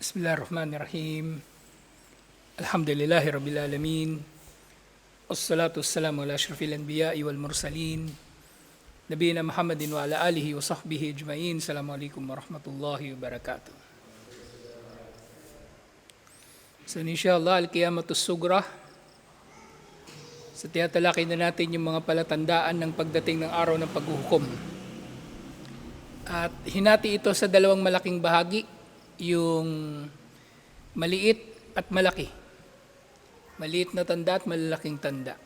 بسم الله الرحمن الرحيم الحمد لله رب العالمين والصلاة والسلام على أشرف الأنبياء والمرسلين نبينا محمد وعلى آله وصحبه أجمعين السلام عليكم ورحمة الله وبركاته So inshallah, al-qiyamatu sugra. Sa tiyatalakay na natin yung mga palatandaan ng pagdating ng araw ng paghuhukom. At hinati ito sa dalawang malaking bahagi, yung maliit at malaki. Maliit na tanda at malalaking tanda.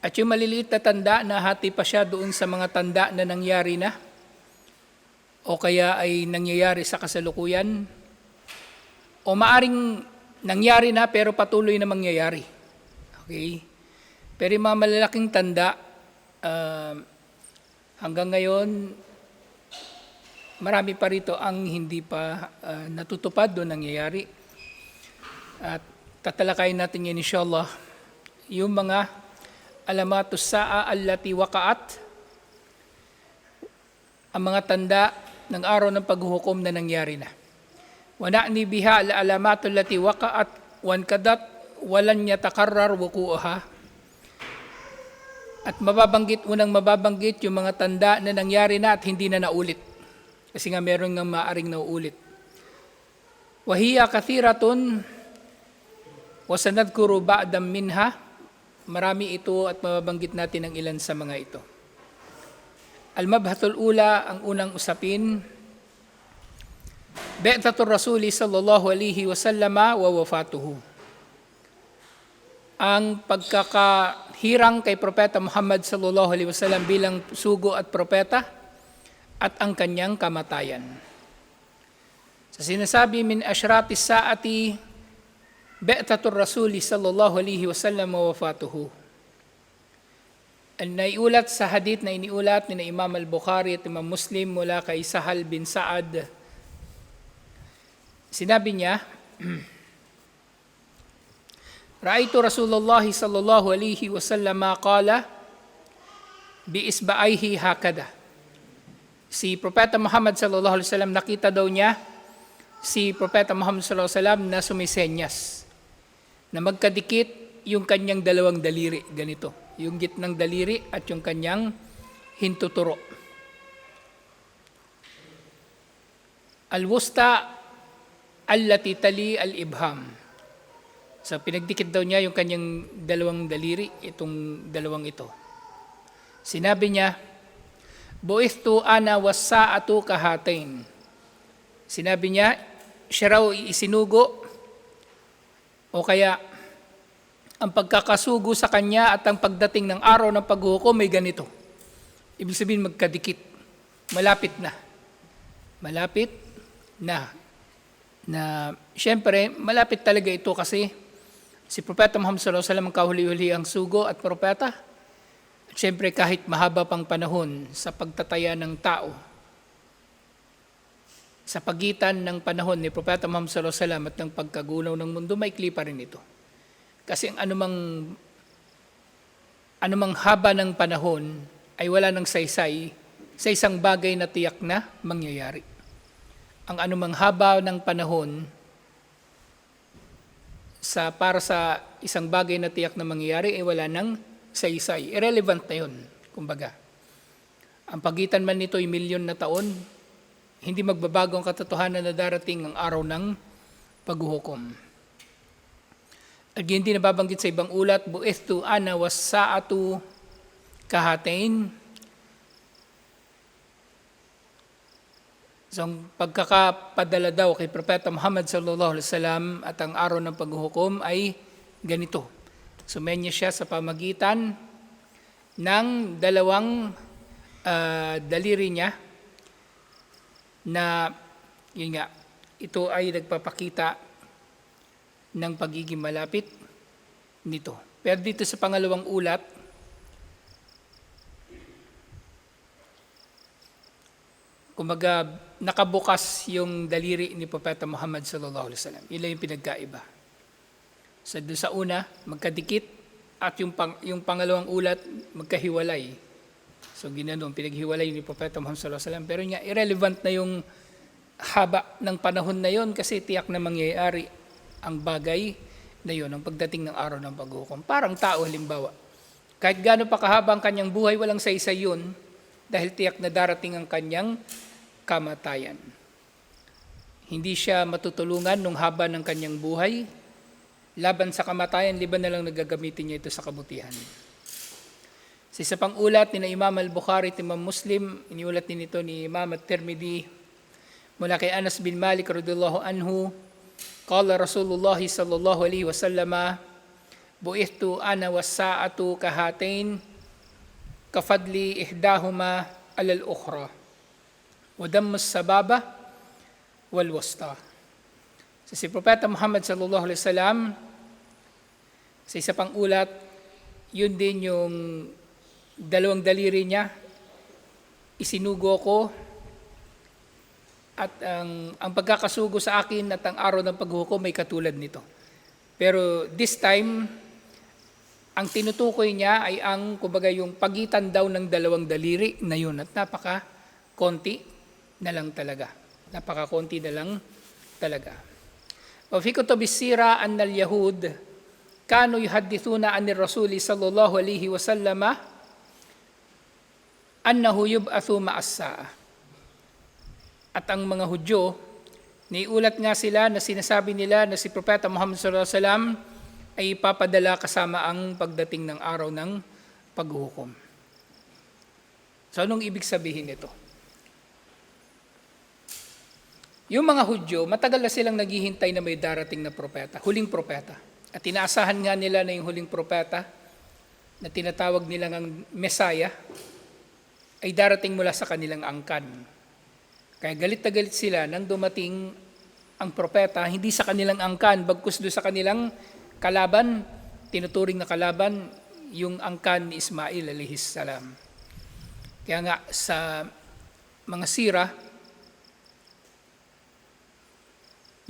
At yung maliliit na tanda, nahati pa siya doon sa mga tanda na nangyari na o kaya ay nangyayari sa kasalukuyan o maaring nangyari na pero patuloy na mangyayari. Okay? Pero yung mga malalaking tanda, ah, hanggang ngayon, marami pa rito ang hindi pa uh, natutupad o nangyayari. At tatalakayin natin yan inshallah. Yung mga alamatus sa'a allati wakaat, ang mga tanda ng araw ng paghuhukom na nangyari na. Wana'ni biha ala alamatul lati wakaat wan kadat walan yatakarrar wukuha at mababanggit unang mababanggit yung mga tanda na nangyari na at hindi na naulit. Kasi nga meron nga maaring nauulit. Wahiya kathiratun wasanadkuru ba'dam minha. Marami ito at mababanggit natin ang ilan sa mga ito. Al-mabhatul ula, ang unang usapin, Be'tatul Rasuli sallallahu alaihi wasallam wa wafatuhu. Ang pagkakahirang kay Propeta Muhammad sallallahu alaihi wasallam bilang sugo at propeta at ang kanyang kamatayan. Sa sinasabi min ashrati saati Be'tatul Rasuli sallallahu alaihi wasallam wa wafatuhu. Ang naiulat sa hadith na iniulat ni Imam al-Bukhari at Imam Muslim mula kay Sahal bin Sa'ad Sinabi niya, Ra'aytu Rasulullah sallallahu alaihi wasallam qala bi isba'aihi hakada. Si Propeta Muhammad sallallahu alaihi wasallam nakita daw niya si Propeta Muhammad sallallahu alaihi wasallam na sumisenyas na magkadikit yung kanyang dalawang daliri ganito, yung gitnang daliri at yung kanyang hintuturo. Al-wusta allati tali al-ibham. So pinagdikit daw niya yung kanyang dalawang daliri, itong dalawang ito. Sinabi niya, Buithtu ana wasaatu kahatain. Sinabi niya, siya raw isinugo o kaya ang pagkakasugo sa kanya at ang pagdating ng araw ng paghuhukom may ganito. Ibig sabihin magkadikit. Malapit na. Malapit na na siyempre malapit talaga ito kasi si Propeta Muhammad sallallahu alaihi wasallam ang kahuli-huli ang sugo at propeta. At kahit mahaba pang panahon sa pagtataya ng tao sa pagitan ng panahon ni Propeta Muhammad sallallahu alaihi wasallam at ng pagkagunaw ng mundo may pa rin ito. Kasi ang anumang anumang haba ng panahon ay wala ng saysay sa isang bagay na tiyak na mangyayari ang anumang haba ng panahon sa para sa isang bagay na tiyak na mangyayari ay wala nang saysay. Irrelevant na yun, kumbaga. Ang pagitan man nito ay milyon na taon, hindi magbabago ang katotohanan na darating ang araw ng paghuhukom. At hindi nababanggit sa ibang ulat, bu'ithtu ana was sa'atu kahatain, So, ang pagkakapadala daw kay Propeta Muhammad sallallahu alaihi wasallam at ang araw ng paghuhukom ay ganito. Sumenya siya sa pamagitan ng dalawang uh, daliri niya na yun nga, ito ay nagpapakita ng pagiging malapit nito. Pero dito sa pangalawang ulat, kumaga nakabukas yung daliri ni Propeta Muhammad sallallahu alaihi wasallam. Ila yung pinagkaiba. Sa sa una, magkadikit at yung pang, yung pangalawang ulat magkahiwalay. So ginanon pinaghiwalay ni Propeta Muhammad sallallahu alaihi wasallam pero niya irrelevant na yung haba ng panahon na yon kasi tiyak na mangyayari ang bagay na yon ang pagdating ng araw ng paghukom. Parang tao halimbawa. Kahit gaano pa kahaba ang kanyang buhay, walang saysay yun dahil tiyak na darating ang kanyang kamatayan. Hindi siya matutulungan nung haba ng kanyang buhay. Laban sa kamatayan, liban na lang nagagamitin niya ito sa kabutihan. Sa isa pang ulat ni na Imam al-Bukhari at Imam Muslim, iniulat din ito ni Imam at-Tirmidhi mula kay Anas bin Malik radhiyallahu anhu, qala Rasulullah sallallahu alaihi wasallam, bu'ithtu ana was-sa'atu kahatain kafadli ihdahuma alal ukhra wa dammas sababa wal wasta. So, si Propeta Muhammad sallallahu alaihi wasallam sa isa pang ulat, yun din yung dalawang daliri niya, isinugo ko at ang, ang pagkakasugo sa akin at ang araw ng paghukom may katulad nito. Pero this time, ang tinutukoy niya ay ang, kumbaga, yung pagitan daw ng dalawang daliri na yun at napaka konti na lang talaga. Napaka konti na lang talaga. وفي كتب السيرة أن اليهود كانوا يحدثون عن الرسول صلى الله عليه وسلم أنه يبعث مع الساعة At ang mga Hudyo, niulat nga sila na sinasabi nila na si Propeta Muhammad sallallahu alaihi wasallam ay ipapadala kasama ang pagdating ng araw ng paghuhukom. So anong ibig sabihin nito? Yung mga Hudyo, matagal na silang naghihintay na may darating na propeta, huling propeta. At inaasahan nga nila na yung huling propeta na tinatawag nilang ang Messiah ay darating mula sa kanilang angkan. Kaya galit na galit sila nang dumating ang propeta, hindi sa kanilang angkan, bagkus doon sa kanilang kalaban, tinuturing na kalaban, yung angkan ni Ismail alihis salam. Kaya nga sa mga sira,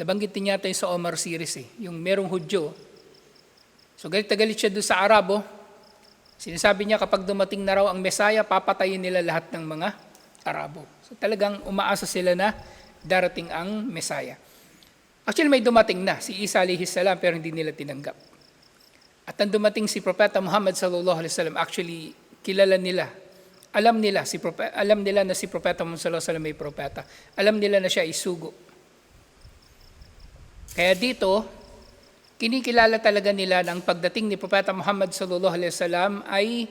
nabanggit din yata sa Omar series eh, yung merong Hudyo. So galit na galit siya doon sa Arabo, sinasabi niya kapag dumating na raw ang Mesaya, papatayin nila lahat ng mga Arabo. So talagang umaasa sila na darating ang Mesaya. Actually may dumating na, si Isa alayhi salam, pero hindi nila tinanggap. At ang dumating si Propeta Muhammad sallallahu alaihi wasallam, actually kilala nila. Alam nila si propeta, alam nila na si Propeta Muhammad sallallahu alaihi wasallam may propeta. Alam nila na siya ay sugo. Kaya dito, kinikilala talaga nila ang pagdating ni Propeta Muhammad sallallahu alaihi wasallam ay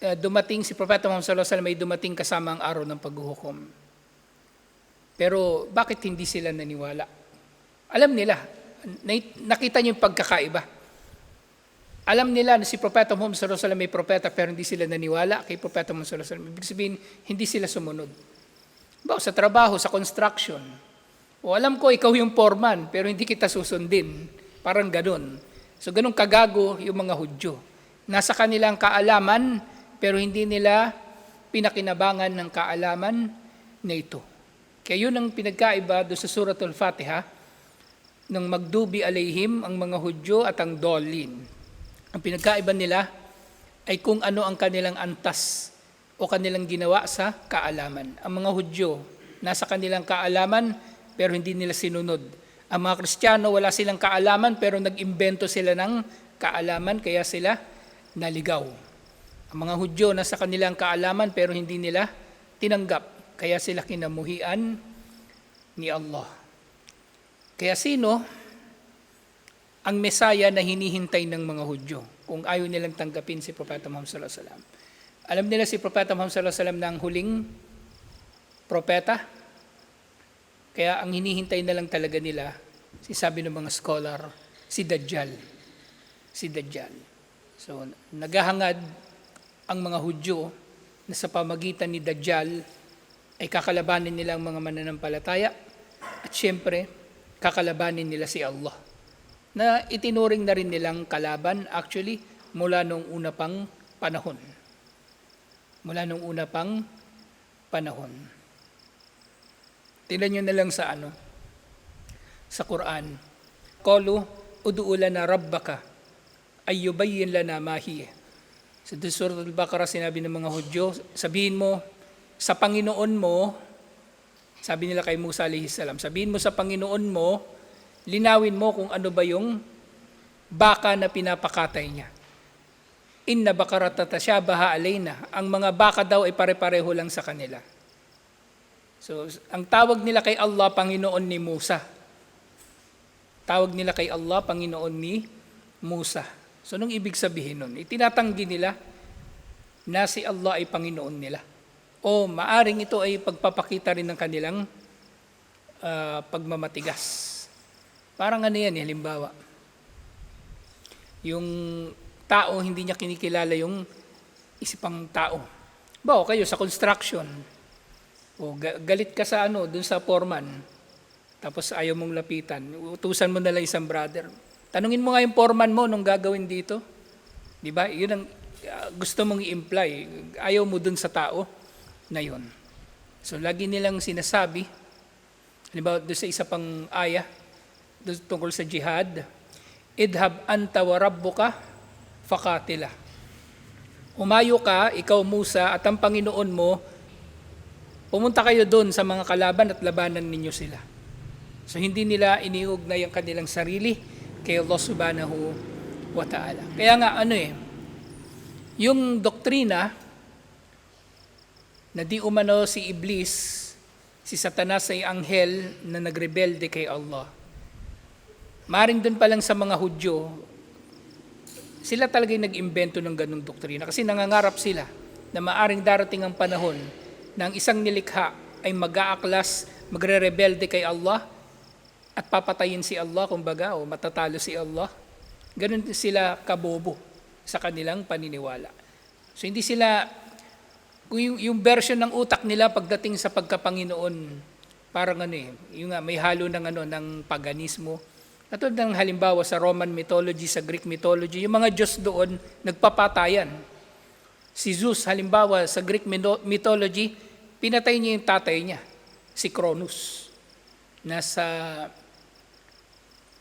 uh, dumating si Propeta Muhammad sallallahu alaihi wasallam ay dumating kasama ang araw ng paghuhukom. Pero bakit hindi sila naniwala? Alam nila, nakita niyo yung pagkakaiba. Alam nila na si Propeta Muhammad sallallahu alaihi wasallam may propeta pero hindi sila naniwala kay Propeta Muhammad sallallahu alaihi wasallam. Ibig sabihin, hindi sila sumunod. Ba, sa trabaho, sa construction, o alam ko, ikaw yung foreman, pero hindi kita susundin. Parang ganun. So ganun kagago yung mga Hudyo. Nasa kanilang kaalaman, pero hindi nila pinakinabangan ng kaalaman na ito. Kaya yun ang pinagkaiba doon sa Suratul Fatiha, ng magdubi alayhim ang mga Hudyo at ang Dolin. Ang pinagkaiba nila ay kung ano ang kanilang antas o kanilang ginawa sa kaalaman. Ang mga Hudyo, nasa kanilang kaalaman, pero hindi nila sinunod. Ang mga Kristiyano, wala silang kaalaman, pero nag-imbento sila ng kaalaman, kaya sila naligaw. Ang mga Hudyo, nasa kanilang kaalaman, pero hindi nila tinanggap, kaya sila kinamuhian ni Allah. Kaya sino ang Mesaya na hinihintay ng mga Hudyo kung ayaw nilang tanggapin si Propeta Muhammad sallallahu alaihi wasallam. Alam nila si Propeta Muhammad sallallahu alaihi wasallam na huling propeta. Kaya ang hinihintay na lang talaga nila, si sabi ng mga scholar, si Dajjal. Si Dajjal. So, naghahangad ang mga Hudyo na sa pamagitan ni Dajjal ay kakalabanin nila ang mga mananampalataya at siyempre, kakalabanin nila si Allah na itinuring na rin nilang kalaban actually mula nung una pang panahon. Mula nung una pang panahon. Tingnan nyo na lang sa ano, sa Quran. Qalu udu'u lana rabbaka ay yubayyin lana ma hiya. Sa Surat al-Baqarah sinabi ng mga Hudyo, sabihin mo, sa Panginoon mo, Sabi nila kay Musa alayhi sabihin mo sa Panginoon mo, linawin mo kung ano ba yung baka na pinapakatay niya. Inna bakarata tasyabaha alayna. Ang mga baka daw ay pare-pareho lang sa kanila. So, ang tawag nila kay Allah, Panginoon ni Musa. Tawag nila kay Allah, Panginoon ni Musa. So, anong ibig sabihin nun? Itinatanggi nila na si Allah ay Panginoon nila. O maaring ito ay pagpapakita rin ng kanilang ah, pagmamatigas. Parang ano yan, eh, halimbawa. Yung tao, hindi niya kinikilala yung isipang tao. Bawa kayo sa construction. O ga- galit ka sa ano, dun sa foreman. Tapos ayaw mong lapitan. Utusan mo na lang isang brother. Tanungin mo nga yung foreman mo nung gagawin dito. Di ba? Yun ang ah, gusto mong i-imply. Ayaw mo dun sa tao na yun. So lagi nilang sinasabi, halimbawa doon sa isa pang aya, doon tungkol sa jihad, idhab anta wa rabbuka fakatila. Umayo ka, ikaw Musa, at ang Panginoon mo, pumunta kayo doon sa mga kalaban at labanan ninyo sila. So hindi nila iniugnay ang kanilang sarili kay Allah subhanahu wa ta'ala. Kaya nga ano eh, yung doktrina na di umano si Iblis, si Satanas ay anghel na nagrebelde kay Allah. Maring doon pa lang sa mga Hudyo, sila talaga nag-imbento ng ganung doktrina kasi nangangarap sila na maaring darating ang panahon na ang isang nilikha ay mag-aaklas, magre-rebelde kay Allah at papatayin si Allah kumbaga o matatalo si Allah. Ganun sila kabobo sa kanilang paniniwala. So hindi sila yung, yung version ng utak nila pagdating sa pagkapanginoon, parang ano eh, yung may halo ng ano ng paganismo. Katulad ng halimbawa sa Roman mythology, sa Greek mythology, yung mga Diyos doon nagpapatayan. Si Zeus, halimbawa sa Greek mytho- mythology, pinatay niya yung tatay niya, si Cronus. Nasa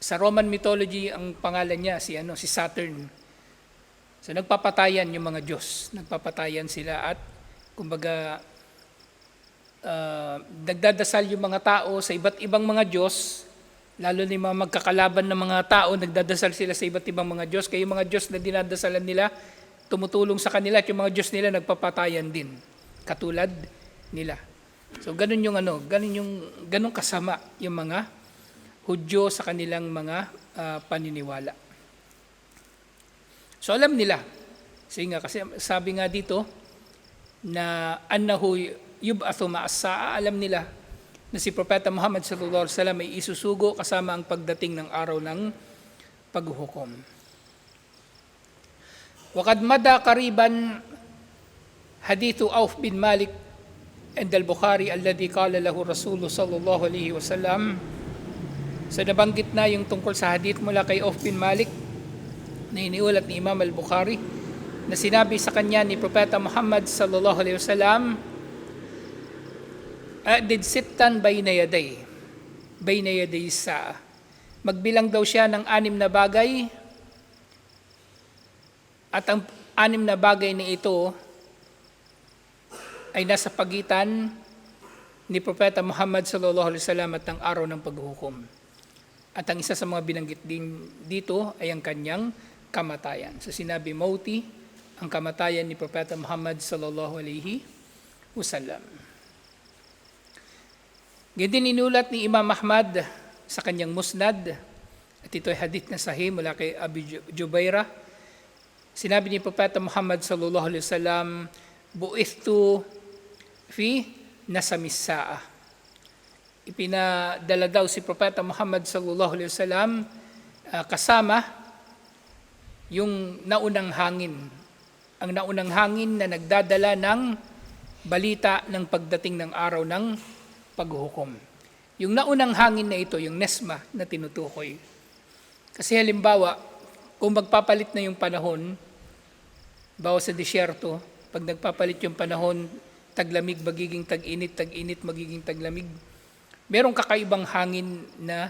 sa Roman mythology ang pangalan niya si ano si Saturn. So nagpapatayan yung mga Diyos, nagpapatayan sila at kumbaga uh, nagdadasal yung mga tao sa iba't ibang mga Diyos, lalo na yung mga magkakalaban ng mga tao, nagdadasal sila sa iba't ibang mga Diyos, kaya yung mga Diyos na dinadasalan nila, tumutulong sa kanila at yung mga Diyos nila nagpapatayan din, katulad nila. So ganun yung ano, ganun yung ganun kasama yung mga Hudyo sa kanilang mga ah, paniniwala. So alam nila. Kasi nga, kasi sabi nga dito, na annahu yub'athu ma'as-sa'a, alam nila na si Propeta Muhammad sallallahu alaihi wasallam ay isusugo kasama ang pagdating ng araw ng paghuhukom. Wakad mada kariban hadithu Auf bin Malik and al-Bukhari alladhi qala lahu Rasul sallallahu alaihi wasallam So nabanggit na yung tungkol sa hadith mula kay Auf bin Malik na iniulat ni Imam al-Bukhari na sinabi sa kanya ni Propeta Muhammad sallallahu alaihi wasallam Adid sittan bayna yaday bayna yaday sa magbilang daw siya ng anim na bagay at ang anim na bagay na ito ay nasa pagitan ni Propeta Muhammad sallallahu alaihi wasallam at ang araw ng paghuhukom. At ang isa sa mga binanggit din dito ay ang kanyang kamatayan. So sinabi mauti ang kamatayan ni Propeta Muhammad sallallahu alaihi wasallam. Ganyan inulat ni Imam Ahmad sa kanyang musnad at ito ay hadith na sahih mula kay Abi Ju- Jubaira. Sinabi ni Propeta Muhammad sallallahu alaihi wasallam, "Bu'ithtu fi nasamisaa." Ipinadala daw si Propeta Muhammad sallallahu alaihi wasallam ah, kasama yung naunang hangin. Ang naunang hangin na nagdadala ng balita ng pagdating ng araw ng paghuhukom. Yung naunang hangin na ito, yung nesma na tinutukoy. Kasi halimbawa, kung magpapalit na yung panahon, bawa sa disyerto, pag nagpapalit yung panahon, taglamig magiging tag-init, tag-init magiging taglamig, merong kakaibang hangin na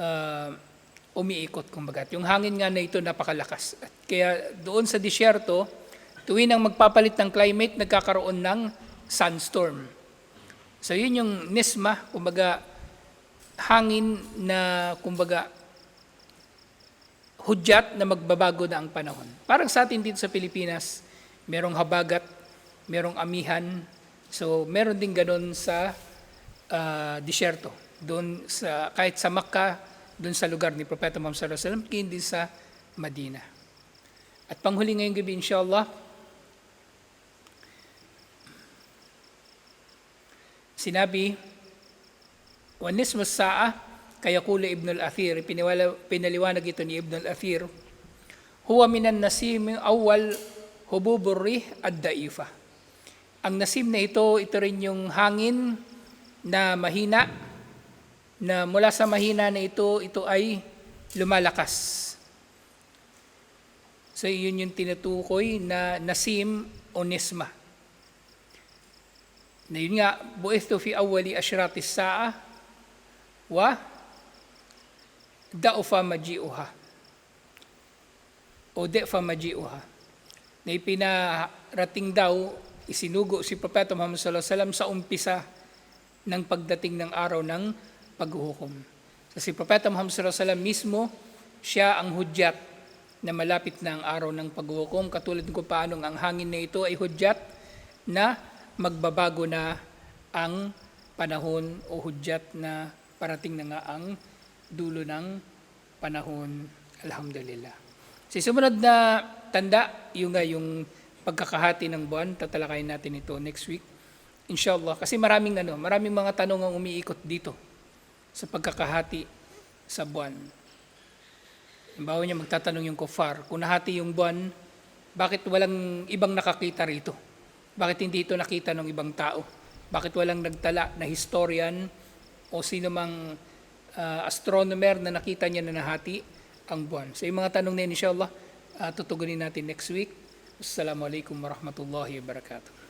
ah, umiikot, kumbaga. Yung hangin nga na ito napakalakas. At kaya doon sa disyerto, tuwing ang magpapalit ng climate, nagkakaroon ng sunstorm. So yun yung nisma, kumbaga hangin na kumbaga hudyat na magbabago na ang panahon. Parang sa atin dito sa Pilipinas, merong habagat, merong amihan. So meron din ganun sa ah, disyerto. Doon sa kahit sa Makkah, doon sa lugar ni Propeta Muhammad sallallahu alaihi wasallam, hindi sa Madina. At panghuli ngayong gabi inshallah, sinabi Wanis Masaa, kaya kula Ibn al-Athir, pinaliwanag ito ni Ibn al-Athir, huwa minan nasim awal hububur rih ad-daifa. Ang nasim na ito, ito rin yung hangin na mahina, na mula sa mahina na ito, ito ay lumalakas. So yun yung tinutukoy na nasim o nisma. Na yun nga, bu'ithtu fi awali ashratis sa'a wa da'ufa maji'uha o de'fa maji'uha na ipinarating daw isinugo si Propeta Muhammad sallallahu alaihi wasallam sa umpisa ng pagdating ng araw ng paghuhukom. So si Propeta Muhammad sallallahu alaihi wasallam mismo siya ang hudyat na malapit na ang araw ng paghuhukom. Katulad kung paano ang hangin na ito ay hudyat na magbabago na ang panahon o hudyat na parating na nga ang dulo ng panahon. Alhamdulillah. Sa sumunod na tanda, yung nga yung pagkakahati ng buwan, tatalakayin natin ito next week. Inshallah. Kasi maraming ano, maraming mga tanong ang umiikot dito sa pagkakahati sa buwan. Halimbawa niya magtatanong yung kufar, kung nahati yung buwan, bakit walang ibang nakakita rito? Bakit hindi ito nakita ng ibang tao? Bakit walang nagtala na historian o sino mang ah, astronomer na nakita niya na nahati ang buwan? So yung mga tanong na yun, inshallah, ah, tutugunin natin next week. Assalamualaikum warahmatullahi wabarakatuh.